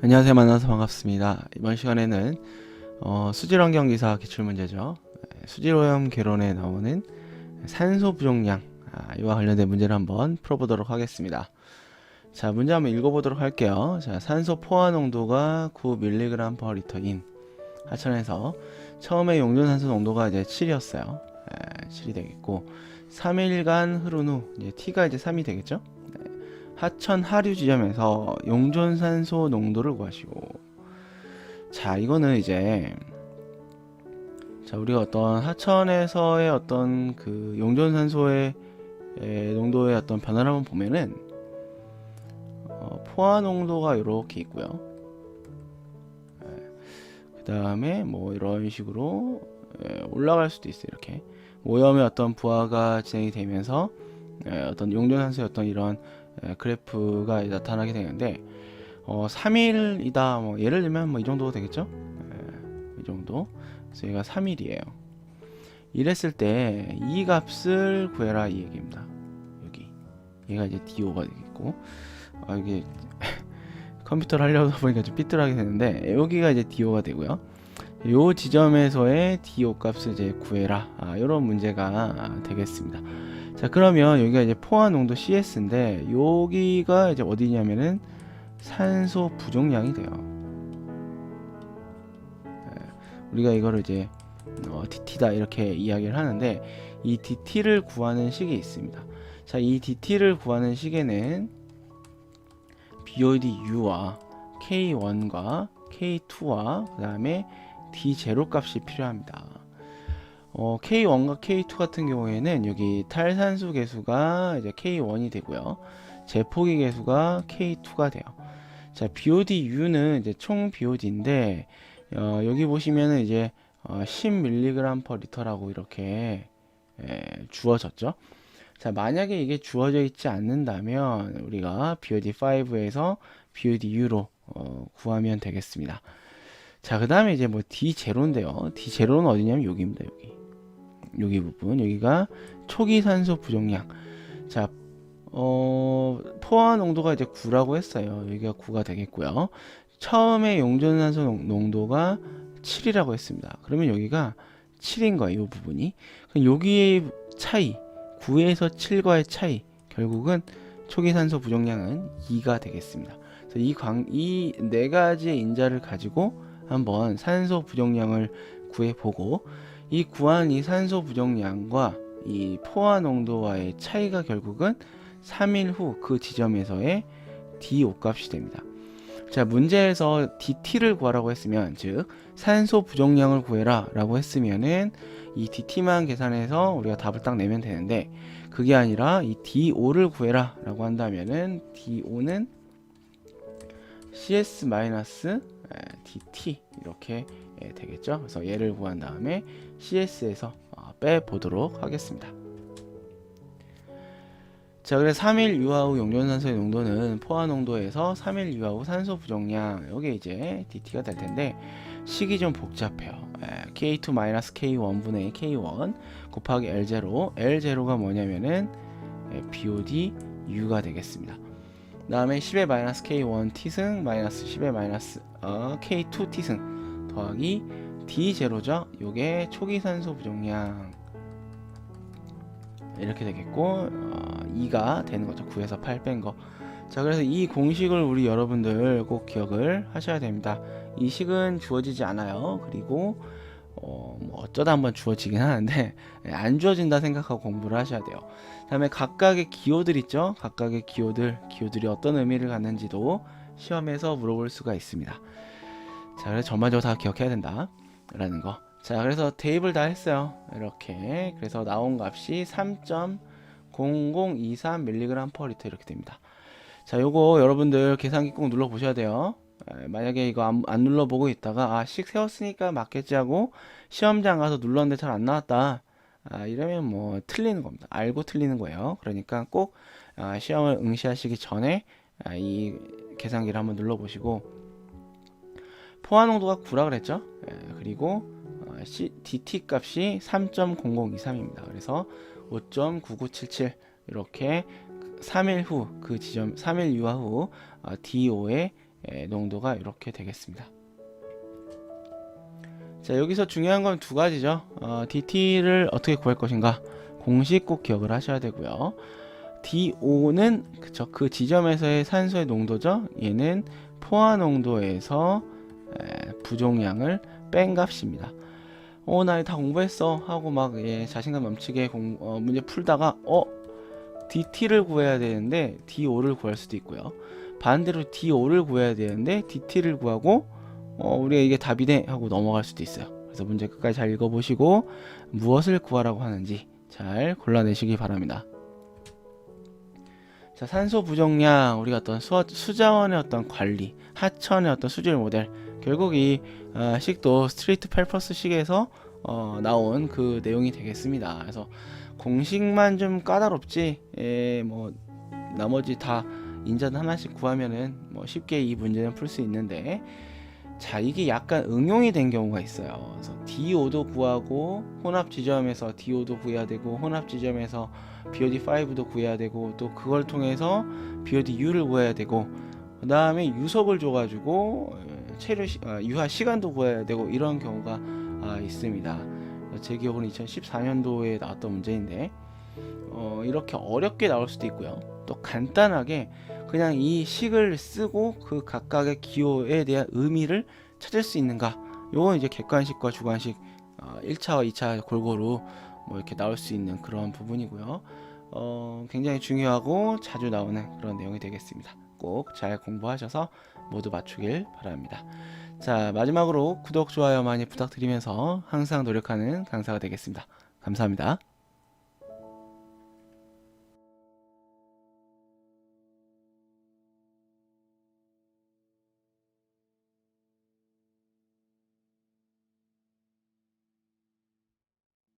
안녕하세요. 만나서 반갑습니다. 이번 시간에는 어, 수질환경기사 기출문제죠. 네, 수질오염 개론에 나오는 산소 부족량 아, 이와 관련된 문제를 한번 풀어보도록 하겠습니다. 자, 문제 한번 읽어보도록 할게요. 자, 산소 포화 농도가 9mg/L인 하천에서 처음에 용존 산소 농도가 이제 7이었어요. 7이 되겠고 3일간 흐른 후 이제 t가 이제 3이 되겠죠? 네. 하천 하류 지점에서 용존산소 농도를 구하시고 자 이거는 이제 자 우리가 어떤 하천에서의 어떤 그 용존산소의 에, 농도의 어떤 변화를 한번 보면은 어, 포화 농도가 이렇게 있고요. 그 다음에 뭐 이런 식으로 에, 올라갈 수도 있어요. 이렇게 오염의 어떤 부하가 진행이 되면서 에, 어떤 용존산소의 어떤 이런 에, 그래프가 나타나게 되는데 어, 3일이다 뭐 예를 들면 뭐 이 정도 되겠죠? 에, 이 정도. 그래서 얘가 3일이에요. 이랬을 때 이 값을 구해라 이 얘기입니다. 여기 얘가 이제 DO가 되겠고 아 이게 컴퓨터를 하려다 보니까 좀 삐뚤하게 되는데 여기가 이제 DO가 되고요. 요 지점에서의 DO 값을 이제 구해라 아, 이런 문제가 되겠습니다. 자 그러면 여기가 이제 포화 농도 CS인데 여기가 이제 어디냐면은 산소 부족량이 돼요. 예, 우리가 이거를 이제 어, DT다 이렇게 이야기를 하는데 이 DT를 구하는 식이 있습니다. 자, 이 DT를 구하는 식에는 BOD U와 K1과 K2와 그 다음에 D0 값이 필요합니다. 어, K1과 K2 같은 경우에는 여기 탈산소 개수가 이제 K1이 되고요. 제포기 개수가 K2가 돼요. 자, BODU는 이제 총 BOD인데 어, 여기 보시면은 이제 어, 10mg per 리터라고 이렇게 예, 주어졌죠. 자, 만약에 이게 주어져 있지 않는다면 우리가 BOD5에서 BODU로 어, 구하면 되겠습니다. 자, 그 다음에 이제 뭐 D0인데요. D0는 어디냐면 여기입니다. 여기. 여기 부분. 여기가 초기 산소 부족량. 자, 어, 포화 농도가 이제 9라고 했어요. 여기가 9가 되겠고요. 처음에 용존산소 농- 농도가 7이라고 했습니다. 그러면 여기가 7인 거예요. 이 부분이. 그럼 여기의 차이, 9에서 7과의 차이, 결국은 초기 산소 부족량은 2가 되겠습니다. 이 광, 이 네 가지의 인자를 가지고 한번 산소 부족량을 구해보고 이 구한 이 산소 부족량과 이 포화 농도와의 차이가 결국은 3일 후 그 지점에서의 DO 값이 됩니다. 자, 문제에서 DT를 구하라고 했으면, 즉, 산소 부족량을 구해라 라고 했으면은 이 DT만 계산해서 우리가 답을 딱 내면 되는데, 그게 아니라 이 DO를 구해라 라고 한다면은 DO는 CS-DT 이렇게 예, 되겠죠. 그래서 얘를 구한 다음에 CS에서 빼보도록 하겠습니다. 자, 그래서 3일 유화 후 용존산소의 농도는 포화 농도에서 3일 유화 후 산소 부족량 여기 이제 DT가 될 텐데 식이 좀 복잡해요. 예, K2-K1 분의 K1 곱하기 L0 L0가 뭐냐면은 예, BOD U가 되겠습니다. 다음에 10의 마이너스 K1 T승 마이너스 10의 마이너스 어, K2 T승 더하기 D0죠. 요게 초기 산소 부족량 이렇게 되겠고 어, 2가 되는 거죠. 9에서 8 뺀 거. 자, 그래서 이 공식을 우리 여러분들 꼭 기억을 하셔야 됩니다. 이 식은 주어지지 않아요. 그리고 어, 뭐 어쩌다 한번 주어지긴 하는데 예, 안 주어진다 생각하고 공부를 하셔야 돼요. 다음에 각각의 기호들 있죠. 각각의 기호들, 기호들이 어떤 의미를 갖는지도 시험에서 물어볼 수가 있습니다. 자, 그래서 전반적으로 다 기억해야 된다라는 거. 자, 그래서 대입을 다 했어요. 이렇게. 그래서 나온 값이 3.0023mg per 리터 이렇게 됩니다. 자, 요거 여러분들 계산기 꼭 눌러 보셔야 돼요. 에, 만약에 이거 안, 안 눌러보고 있다가 아, 식 세웠으니까 맞겠지 하고 시험장 가서 눌렀는데 잘 안 나왔다. 아, 이러면 뭐 틀리는 겁니다. 알고 틀리는 거예요. 그러니까 꼭 아, 시험을 응시하시기 전에 아, 이 계산기를 한번 눌러보시고 포화 농도가 9라 그랬죠. 예, 그리고 어, C, DT 값이 3.0023입니다. 그래서 5.9977 이렇게 3일 후 그 지점 3일 유화 후 어, DO의 예, 농도가 이렇게 되겠습니다. 자 여기서 중요한 건 두 가지죠. 어, DT를 어떻게 구할 것인가 공식 꼭 기억을 하셔야 되고요. DO는 그쵸 그 지점에서의 산소의 농도죠. 얘는 포화 농도에서 에, 부종량을 뺀 값입니다. 어, 나 다 공부했어 하고 막 예, 자신감 넘치게 공, 어, 문제 풀다가 어 DT를 구해야 되는데 DO를 구할 수도 있고요. 반대로 DO를 구해야 되는데 DT를 구하고 어, 우리가 이게 답이 네 하고 넘어갈 수도 있어요. 그래서 문제 끝까지 잘 읽어보시고 무엇을 구하라고 하는지 잘 골라내시기 바랍니다. 자, 산소 부정량, 우리가 어떤 수, 수자원의 어떤 관리, 하천의 어떤 수질 모델, 결국 이 어, 식도 스트레이트 펠퍼스 식에서 어, 나온 그 내용이 되겠습니다. 그래서 공식만 좀 까다롭지, 에, 뭐 나머지 다 인자는 하나씩 구하면은 뭐 쉽게 이 문제는 풀 수 있는데, 자 이게 약간 응용이 된 경우가 있어요. 그래서 DO도 구하고 혼합 지점에서 DO도 구해야 되고 혼합 지점에서 BOD5도 구해야 되고 또 그걸 통해서 BODU를 구해야 되고 그 다음에 유속을 줘가지고 어, 체류 시, 아, 유하 시간도 구해야 되고 이런 경우가 아, 있습니다. 제 기억으로는 2014년도에 나왔던 문제인데 어, 이렇게 어렵게 나올 수도 있고요. 또 간단하게 그냥 이 식을 쓰고 그 각각의 기호에 대한 의미를 찾을 수 있는가? 요건 이제 객관식과 주관식 어, 1차와 2차 골고루 뭐 이렇게 나올 수 있는 그런 부분이고요. 어, 굉장히 중요하고 자주 나오는 그런 내용이 되겠습니다. 꼭 잘 공부하셔서 모두 맞추길 바랍니다. 자, 마지막으로 구독, 좋아요 많이 부탁드리면서 항상 노력하는 강사가 되겠습니다. 감사합니다.